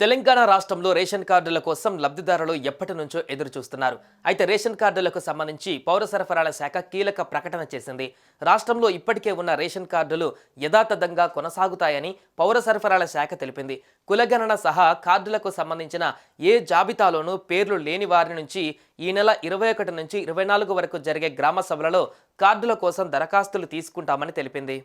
తెలంగాణ రాష్ట్రంలో రేషన్ కార్డుల కోసం లబ్ధిదారులు ఎప్పటి నుంచో ఎదురు చూస్తున్నారు అయితే రేషన్ కార్డులకు సంబంధించి పౌర సరఫరాల శాఖ కీలక ప్రకటన చేసింది. రాష్ట్రంలో ఇప్పటికే ఉన్న రేషన్ కార్డులు యథాతథంగా కొనసాగుతాయని పౌర సరఫరాల శాఖ తెలిపింది. కులగణన సహా కార్డులకు సంబంధించిన ఏ జాబితాలోనూ పేర్లు లేని వారి నుంచి ఈ నెల ఇరవై ఒకటి నుంచి ఇరవై నాలుగు వరకు జరిగే గ్రామ సభలలో కార్డుల కోసం దరఖాస్తులు తీసుకుంటామని తెలిపింది.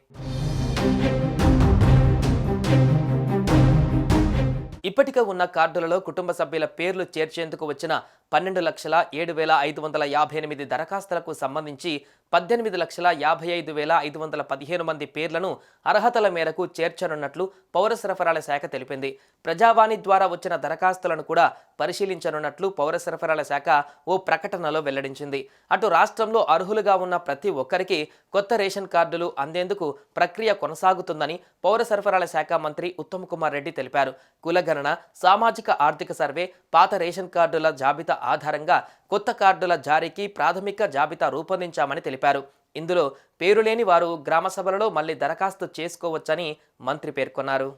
ఇప్పటికే ఉన్న కార్డులలో కుటుంబ సభ్యుల పేర్లు చేర్చేందుకు వచ్చిన పన్నెండు లక్షల ఏడు వేల ఐదు వందల యాభై ఎనిమిది దరఖాస్తులకు సంబంధించి పద్దెనిమిది లక్షల యాభై ఐదు వేల ఐదు వందల పదిహేను మంది పేర్లను అర్హతల మేరకు చేర్చనున్నట్లు పౌర సరఫరాల శాఖ తెలిపింది. ప్రజావాణి ద్వారా వచ్చిన దరఖాస్తులను కూడా పరిశీలించనున్నట్లు పౌర సరఫరాల శాఖ ఓ ప్రకటనలో వెల్లడించింది. అటు రాష్ట్రంలో అర్హులుగా ఉన్న ప్రతి ఒక్కరికి కొత్త రేషన్ కార్డులు అందేందుకు ప్రక్రియ కొనసాగుతుందని పౌర సరఫరాల శాఖ మంత్రి ఉత్తమ్ కుమార్ రెడ్డి తెలిపారు. కులగ కులగణన సామాజిక ఆర్థిక సర్వే పాత రేషన్ కార్డుల జాబితా ఆధారంగా కొత్త కార్డుల జారీకి ప్రాథమిక జాబితా రూపొందించామని తెలిపారు. ఇందులో పేరు లేని వారు గ్రామ సభలలో దరఖాస్తు చేసుకోవచ్చని మంత్రి పేర్కొన్నారు.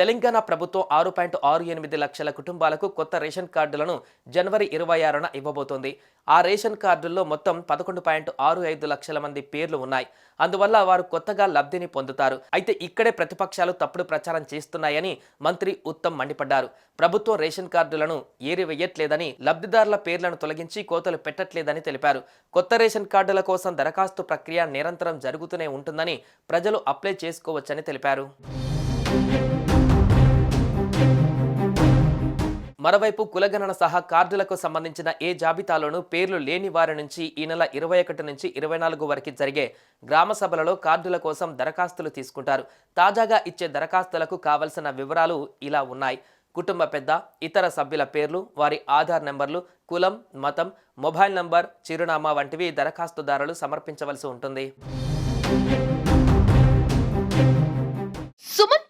తెలంగాణ ప్రభుత్వం ఆరు పాయింట్ ఆరు ఎనిమిది లక్షల కుటుంబాలకు కొత్త రేషన్ కార్డులను జనవరి ఇరవై ఆరున ఇవ్వబోతోంది. ఆ రేషన్ కార్డుల్లో మొత్తం పదకొండు పాయింట్ ఆరు ఐదు లక్షల మంది పేర్లు ఉన్నాయి. అందువల్ల వారు కొత్తగా లబ్ధిని పొందుతారు. అయితే ఇక్కడే ప్రతిపక్షాలు తప్పుడు ప్రచారం చేస్తున్నాయని మంత్రి ఉత్తమ్ మండిపడ్డారు. ప్రభుత్వం రేషన్ కార్డులను ఏరివేయట్లేదని లబ్ధిదారుల పేర్లను తొలగించి కోతలు పెట్టట్లేదని తెలిపారు. కొత్త రేషన్ కార్డుల కోసం దరఖాస్తు ప్రక్రియ నిరంతరం జరుగుతూనే ఉంటుందని ప్రజలు అప్లై చేసుకోవచ్చని తెలిపారు. మరోవైపు కులగణన సహా కార్డులకు సంబంధించిన ఏ జాబితాలోనూ పేర్లు లేని వారి నుంచి ఈ నెల ఇరవై ఒకటి నుంచి ఇరవై నాలుగు వరకు జరిగే గ్రామ సభలలో కార్డుల కోసం దరఖాస్తులు తీసుకుంటారు. తాజాగా ఇచ్చే దరఖాస్తులకు కావలసిన వివరాలు ఇలా ఉన్నాయి. కుటుంబ పెద్ద ఇతర సభ్యుల పేర్లు వారి ఆధార్ నెంబర్లు కులం మతం మొబైల్ నంబర్ చిరునామా వంటివి దరఖాస్తుదారులు సమర్పించవలసి ఉంటుంది.